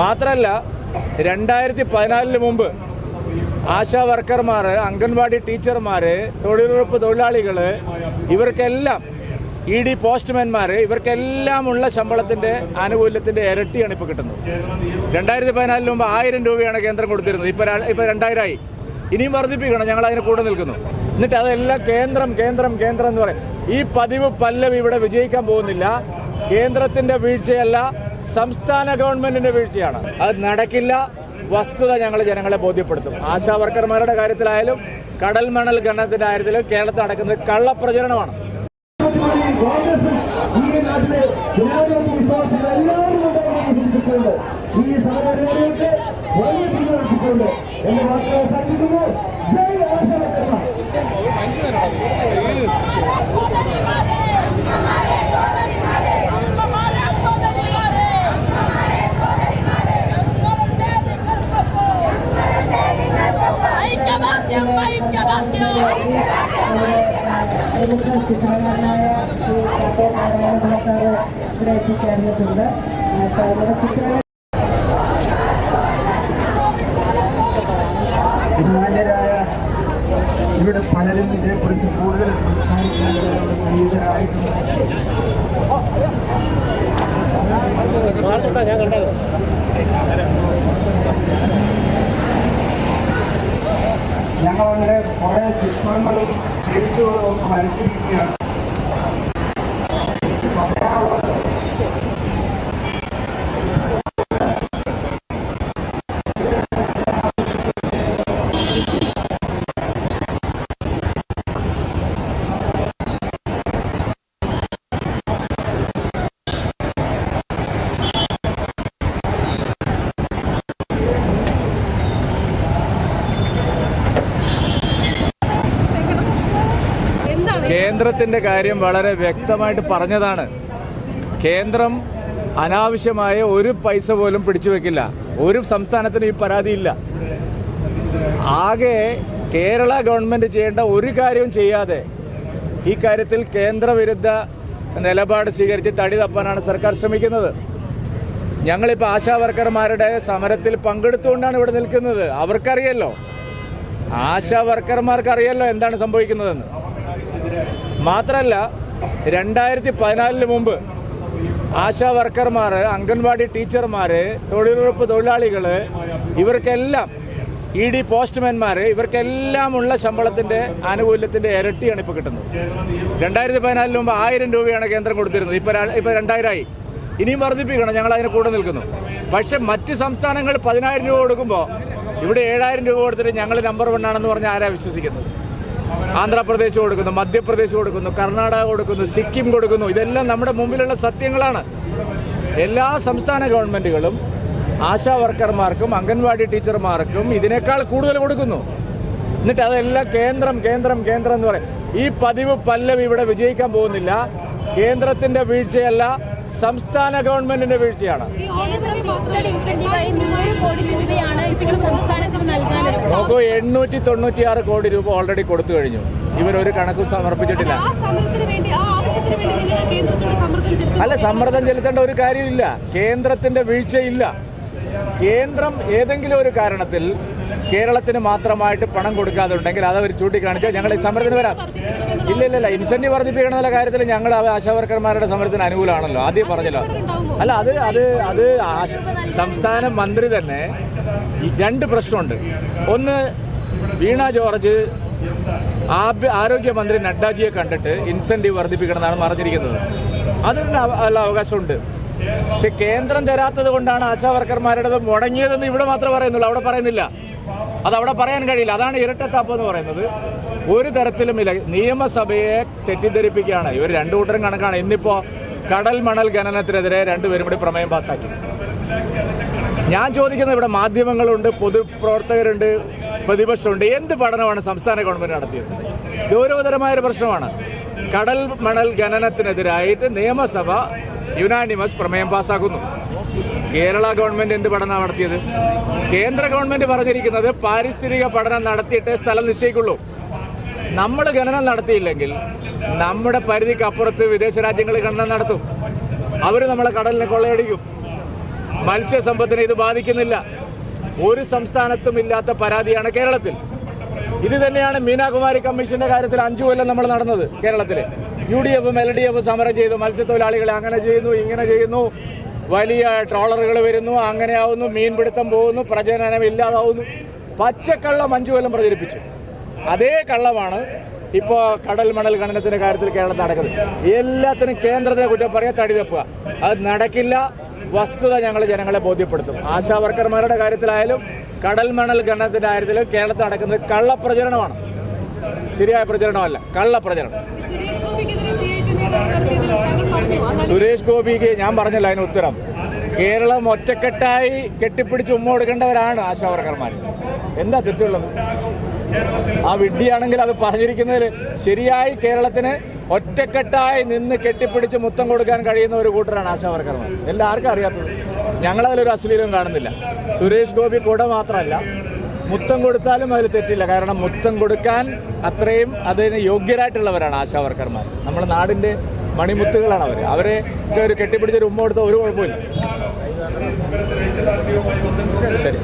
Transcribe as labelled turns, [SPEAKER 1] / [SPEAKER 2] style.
[SPEAKER 1] മാത്രമല്ല രണ്ടായിരത്തി പതിനാലിന് മുമ്പ് ആശാ വർക്കർമാർ അംഗൻവാടി ടീച്ചർമാർ തൊഴിലുറപ്പ് തൊഴിലാളികൾ ഇവർക്കെല്ലാം ഇ ഡി പോസ്റ്റ്മാൻമാർ ഇവർക്കെല്ലാം ഉള്ള ശമ്പളത്തിന്റെ ആനുകൂല്യത്തിന്റെ ഇരട്ടിയാണ് ഇപ്പോൾ കിട്ടുന്നത്. രണ്ടായിരത്തി പതിനാലിന് മുമ്പ് ആയിരം രൂപയാണ് കേന്ദ്രം കൊടുത്തിരുന്നത്. ഇപ്പോൾ ഇപ്പോൾ ഇപ്പൊ രണ്ടായിരമായി ഇനിയും വർദ്ധിപ്പിക്കണം. ഞങ്ങൾ അതിന് കൂടെ നിൽക്കുന്നു. എന്നിട്ട് അതെല്ലാം കേന്ദ്രം കേന്ദ്രം കേന്ദ്രം എന്ന് പറയും. ഈ പതിവ് പല്ലവി ഇവിടെ വിജയിക്കാൻ പോകുന്നില്ല. കേന്ദ്രത്തിന്റെ വീഴ്ചയല്ല. സംസ്ഥാന ഗവൺമെന്റിന്റെ വീഴ്ചയാണ്. അത് നടക്കില്ല. വസ്തുത ഞങ്ങൾ ജനങ്ങളെ ബോധ്യപ്പെടുത്തും. ആശാ വർക്കർമാരുടെ കാര്യത്തിലായാലും കടൽ മണൽ ഗണത്തിന്റെ കാര്യത്തിലും കേരളത്തിൽ നടക്കുന്നത് കള്ളപ്രചരണമാണ്.
[SPEAKER 2] ഈ
[SPEAKER 3] ചിത്രകാരനായ ശ്രീ കോട്ടയം നാരായണപിള്ളക്കാർ ഇവിടെ എത്തിച്ചേർന്നിട്ടുണ്ട് ചിത്ര
[SPEAKER 2] ബഹുമാന്യരായ ഇവിടെ പലരും ഇതിനെക്കുറിച്ച് കൂടുതൽ സംസാരിക്കുന്നതിനുള്ള ঘরে দুষ্কর্ম
[SPEAKER 4] কিন্তু
[SPEAKER 1] കേന്ദ്രത്തിന്റെ കാര്യം വളരെ വ്യക്തമായിട്ട് പറഞ്ഞതാണ്. കേന്ദ്രം അനാവശ്യമായ ഒരു പൈസ പോലും പിടിച്ചു വെക്കില്ല. ഒരു സംസ്ഥാനത്തിനും ഈ പരാതിയില്ല ആകെ കേരള ഗവൺമെന്റ് ചെയ്യേണ്ട ഒരു കാര്യവും ചെയ്യാതെ ഈ കാര്യത്തിൽ കേന്ദ്രവിരുദ്ധ നിലപാട് സ്വീകരിച്ച് തടി തപ്പാനാണ് സർക്കാർ ശ്രമിക്കുന്നത്. ഞങ്ങളിപ്പോൾ ആശാവർക്കർമാരുടെ സമരത്തിൽ പങ്കെടുത്തുകൊണ്ടാണ് ഇവിടെ നിൽക്കുന്നത്. അവർക്കറിയല്ലോ. ആശാ വർക്കർമാർക്ക് അറിയല്ലോ എന്താണ് സംഭവിക്കുന്നതെന്ന്. മാത്രമല്ല രണ്ടായിരത്തി പതിനാലിന് മുമ്പ് ആശാ വർക്കർമാർ അംഗൻവാടി ടീച്ചർമാർ തൊഴിലുറപ്പ് തൊഴിലാളികൾ ഇവർക്കെല്ലാം ഇ ഡി പോസ്റ്റ്മാൻമാർ ഇവർക്കെല്ലാം ഉള്ള ശമ്പളത്തിന്റെ ആനുകൂല്യത്തിന്റെ ഇരട്ടിയാണ് ഇപ്പോൾ കിട്ടുന്നത്. രണ്ടായിരത്തി പതിനാലിന് മുമ്പ് ആയിരം രൂപയാണ് കേന്ദ്രം കൊടുത്തിരുന്നത്. ഇപ്പോൾ ഇപ്പോൾ ഇപ്പൊ രണ്ടായിരമായി ഇനിയും വർദ്ധിപ്പിക്കണം. ഞങ്ങൾ അതിന് കൂടെ നിൽക്കുന്നു. പക്ഷേ മറ്റ് സംസ്ഥാനങ്ങൾ പതിനായിരം രൂപ കൊടുക്കുമ്പോൾ ഇവിടെ ഏഴായിരം രൂപ കൊടുത്തിട്ട് ഞങ്ങൾ നമ്പർ വൺ ആണെന്ന് പറഞ്ഞാൽ ആരാ വിശ്വസിക്കുന്നത്? ആന്ധ്രാപ്രദേശ് കൊടുക്കുന്നു മധ്യപ്രദേശ് കൊടുക്കുന്നു കർണാടക കൊടുക്കുന്നു സിക്കിം കൊടുക്കുന്നു. ഇതെല്ലാം നമ്മുടെ മുമ്പിലുള്ള സത്യങ്ങളാണ്. എല്ലാ സംസ്ഥാന ഗവൺമെന്റുകളും ആശാ വർക്കർമാർക്കും അംഗൻവാടി ടീച്ചർമാർക്കും ഇതിനേക്കാൾ കൂടുതൽ കൊടുക്കുന്നു. എന്നിട്ട് അതെല്ലാം കേന്ദ്രം കേന്ദ്രം കേന്ദ്രം എന്ന് പറയും. ഈ പതിവ് പല്ലവി ഇവിടെ വിജയിക്കാൻ പോകുന്നില്ല. കേന്ദ്രത്തിന്റെ വീഴ്ചയല്ല സംസ്ഥാന ഗവൺമെന്റിന്റെ വീഴ്ചയാണ്. നോക്കൂ എണ്ണൂറ്റി തൊണ്ണൂറ്റിയാറ് കോടി രൂപ ഓൾറെഡി കൊടുത്തു കഴിഞ്ഞു. ഇവരൊരു കണക്കും സമർപ്പിച്ചിട്ടില്ല. അല്ല സമ്മർദ്ദം ചെലുത്തേണ്ട ഒരു കാര്യമില്ല. കേന്ദ്രത്തിന്റെ വീഴ്ചയില്ല. കേന്ദ്രം ഏതെങ്കിലും ഒരു കാരണത്തിൽ കേരളത്തിന് മാത്രമായിട്ട് പണം കൊടുക്കാതെ ഉണ്ടെങ്കിൽ അത് അവർ ചൂണ്ടിക്കാണിച്ചാൽ ഞങ്ങൾ ഈ സമരത്തിന് വരാം. ഇല്ല ഇല്ല ഇല്ല. ഇൻസെന്റീവ് വർദ്ധിപ്പിക്കണമെന്നുള്ള കാര്യത്തിൽ ഞങ്ങൾ ആശാവർക്കർമാരുടെ സമരത്തിന് അനുകൂലമാണല്ലോ. ആദ്യം പറഞ്ഞല്ലോ. അല്ല അത് അത് അത് സംസ്ഥാന മന്ത്രി തന്നെ രണ്ട് പ്രശ്നമുണ്ട്. ഒന്ന് വീണ ജോർജ് ആരോഗ്യമന്ത്രി നഡ്ഡാജിയെ കണ്ടിട്ട് ഇൻസെന്റീവ് വർദ്ധിപ്പിക്കണമെന്നാണ് പറഞ്ഞിരിക്കുന്നത്. അതിന് അല്ല അവകാശമുണ്ട്. പക്ഷെ കേന്ദ്രം തരാത്തത് കൊണ്ടാണ് ആശാവർക്കർമാരുടെ മുടങ്ങിയതെന്ന് ഇവിടെ മാത്രമേ പറയുന്നുള്ളൂ. അവിടെ പറയുന്നില്ല. അത് അവിടെ പറയാൻ കഴിയില്ല. അതാണ് ഇരട്ടത്താപ്പ് എന്ന് പറയുന്നത്. ഒരു തരത്തിലുമില്ല നിയമസഭയെ തെറ്റിദ്ധരിപ്പിക്കുകയാണ്. ഇവർ രണ്ടു കൂട്ടരും കണക്കാണ്. ഇന്നിപ്പോ കടൽ മണൽ ഖനനത്തിനെതിരെ രണ്ടുപേരും കൂടി പ്രമേയം പാസ്സാക്കി. ഞാൻ ചോദിക്കുന്നത് ഇവിടെ മാധ്യമങ്ങളുണ്ട് പൊതുപ്രവർത്തകരുണ്ട് പ്രതിപക്ഷമുണ്ട്. എന്ത് പഠനമാണ് സംസ്ഥാന ഗവൺമെന്റ് നടത്തിയത്? ഗൗരവതരമായ ഒരു പ്രശ്നമാണ്. കടൽ മണൽ ഖനനത്തിനെതിരായിട്ട് നിയമസഭ യുനാനിമസ് പ്രമേയം പാസ്സാക്കുന്നു. കേരള ഗവൺമെന്റ് എന്ത് പഠനം നടത്തിയത്? കേന്ദ്ര ഗവൺമെന്റ് പറഞ്ഞിരിക്കുന്നത് പാരിസ്ഥിതിക പഠനം നടത്തിയിട്ടേ സ്ഥലം നിശ്ചയിക്കുള്ളൂ. നമ്മൾ ഖനനം നടത്തിയില്ലെങ്കിൽ നമ്മുടെ പരിധിക്ക് അപ്പുറത്ത് വിദേശ രാജ്യങ്ങൾ ഖനനം നടത്തും. അവർ നമ്മളെ കടലിനെ കൊള്ളയടിക്കും. മത്സ്യസമ്പത്തിനെ ഇത് ബാധിക്കുന്നില്ല. ഒരു സംസ്ഥാനത്തും ഇല്ലാത്ത പരാതിയാണ് കേരളത്തിൽ. ഇത് തന്നെയാണ് മീനാകുമാരി കമ്മീഷന്റെ കാര്യത്തിൽ അഞ്ചു കൊല്ലം നമ്മൾ നടന്നത് കേരളത്തിൽ യു ഡി എഫും എൽ ഡി എഫും സമരം ചെയ്തു മത്സ്യത്തൊഴിലാളികളെ അങ്ങനെ ചെയ്യുന്നു ഇങ്ങനെ ചെയ്യുന്നു. വലിയ ട്രോളറുകൾ വരുന്നു അങ്ങനെയാവുന്നു മീൻപിടുത്തം പോകുന്നു പ്രജനനം ഇല്ലാതാവുന്നു. പച്ചക്കള്ള അഞ്ചു കൊല്ലം പ്രചരിപ്പിച്ചു. അതേ കള്ളമാണ് ഇപ്പോൾ കടൽ മണൽ ഖനനത്തിന്റെ കാര്യത്തിൽ കേരളത്തിൽ നടക്കുന്നത്. എല്ലാത്തിനും കേന്ദ്രത്തെ കുറ്റം പറയാൻ തടി തപ്പുക. അത് നടക്കില്ല. വസ്തുത ഞങ്ങൾ ജനങ്ങളെ ബോധ്യപ്പെടുത്തും. ആശാ വർക്കർമാരുടെ കാര്യത്തിലായാലും കടൽ മണൽ ഖനനത്തിന്റെ കാര്യത്തിലും കേരളത്തിൽ നടക്കുന്നത് കള്ളപ്രചരണമാണ് ശരിയായ പ്രചരണമല്ല കള്ളപ്രചരണം
[SPEAKER 4] സുരേഷ്
[SPEAKER 1] ഗോപിക്ക് ഞാൻ പറഞ്ഞല്ലോ അതിന് ഉത്തരം. കേരളം ഒറ്റക്കെട്ടായി കെട്ടിപ്പിടിച്ച് ഉമ്മ കൊടുക്കേണ്ടവരാണ് ആശാ വർക്കർമാർ എന്താ തെറ്റുള്ളത്? ആ വിഡ്ഢിയാണെങ്കിൽ അത് പറഞ്ഞിരിക്കുന്നതിൽ ശരിയായി കേരളത്തിന് ഒറ്റക്കെട്ടായി നിന്ന് കെട്ടിപ്പിടിച്ച് മുത്തം കൊടുക്കാൻ കഴിയുന്ന ഒരു കൂട്ടരാണ് ആശാവർക്കർമാർ എല്ലാവർക്കും അറിയാത്തത്? ഞങ്ങളതിലൊരു അശ്ലീലം കാണുന്നില്ല. സുരേഷ് ഗോപി കൂടെ മാത്രമല്ല മുത്തം കൊടുത്താലും അതിൽ തെറ്റില്ല. കാരണം മുത്തം കൊടുക്കാൻ അത്രയും അതിന് യോഗ്യരായിട്ടുള്ളവരാണ് ആശാവർക്കർമാർ നമ്മുടെ നാടിന്റെ മണിമുത്തുകളാണ് അവർ അവരെ ഒരു കെട്ടിപ്പിടിച്ചൊരു ഉമ്മ കൊടുത്ത ഒരു കുഴപ്പമില്ല. ശരി.